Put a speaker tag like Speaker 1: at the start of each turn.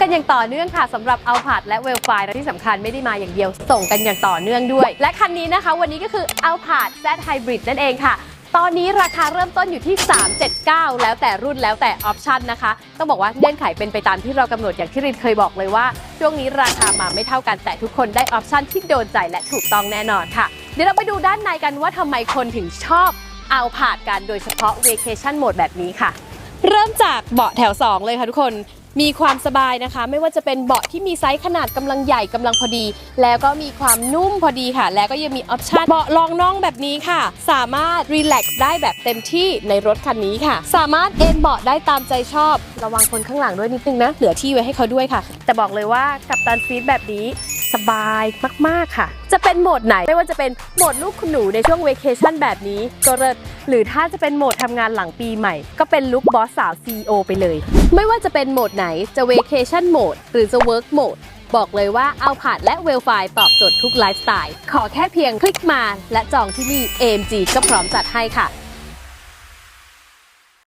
Speaker 1: กันอย่างต่อเนื่องค่ะสำหรับเอาผาดและเวลไฟและที่สำคัญไม่ได้มาอย่างเดียว ส่งกันอย่างต่อเนื่องด้วย และคันนี้นะคะ วันนี้ก็คือเอาผาด Z Hybrid นั่นเองค่ะ ตอนนี้ราคาเริ่มต้นอยู่ที่ 379 แล้วแต่รุ่นแล้วแต่ออปชันนะคะ ต้องบอกว่าเงื่อนไขเป็นไปตามที่เรากำหนดอย่างที่รินเคยบอกเลยว่า ช่วงนี้ราคามาไม่เท่ากันแต่ทุกคนได้ออปชันที่โดนใจและถูกต้องแน่นอนค่ะ เดี๋ยวเราไปดูด้านในกันว่าทำไมคนถึงชอบเอาผาดกันโดยเฉพาะ Vacation Mode แบบนี้ค่ะ เริ่มจากเบาะแถว 2 เลยค่ะทุกคนมีความสบายนะคะ ไม่ว่าจะเป็นเบาะที่มีไซส์ขนาดกำลังใหญ่กำลังพอดี แล้วก็มีความนุ่มพอดีค่ะ แล้วก็ยังมีออปชั่นเบาะรองน่องแบบนี้ค่ะ สามารถรีแลกซ์ได้แบบเต็มที่ในรถคันนี้ค่ะ สามารถเอนเบาะได้ตามใจชอบ ระวังคนข้างหลังด้วยนิดนึงนะ เหลือที่ไว้ให้เขาด้วยค่ะ แต่บอกเลยว่ากับตันซีทแบบนี้ สบายมากๆค่ะ จะเป็นโหมดไหนไม่ว่าจะเป็นโหมดลูกคุณหนูในช่วงเวเคชั่นแบบนี้ก็เลิศหรือถ้าจะเป็นโหมดทำงานหลังปีใหม่ ก็เป็นลุคบอสสาว CEO ไปเลย ไม่ว่าจะเป็นโหมดไหนจะ Vacation Mode หรือจะ Work Mode บอกเลยว่าเอาผาดและเวลไฟตอบโจทย์ทุกไลฟ์สไตล์ขอแค่เพียงคลิกมา และจองที่นี่ AMG ก็พร้อมจัดให้ค่ะ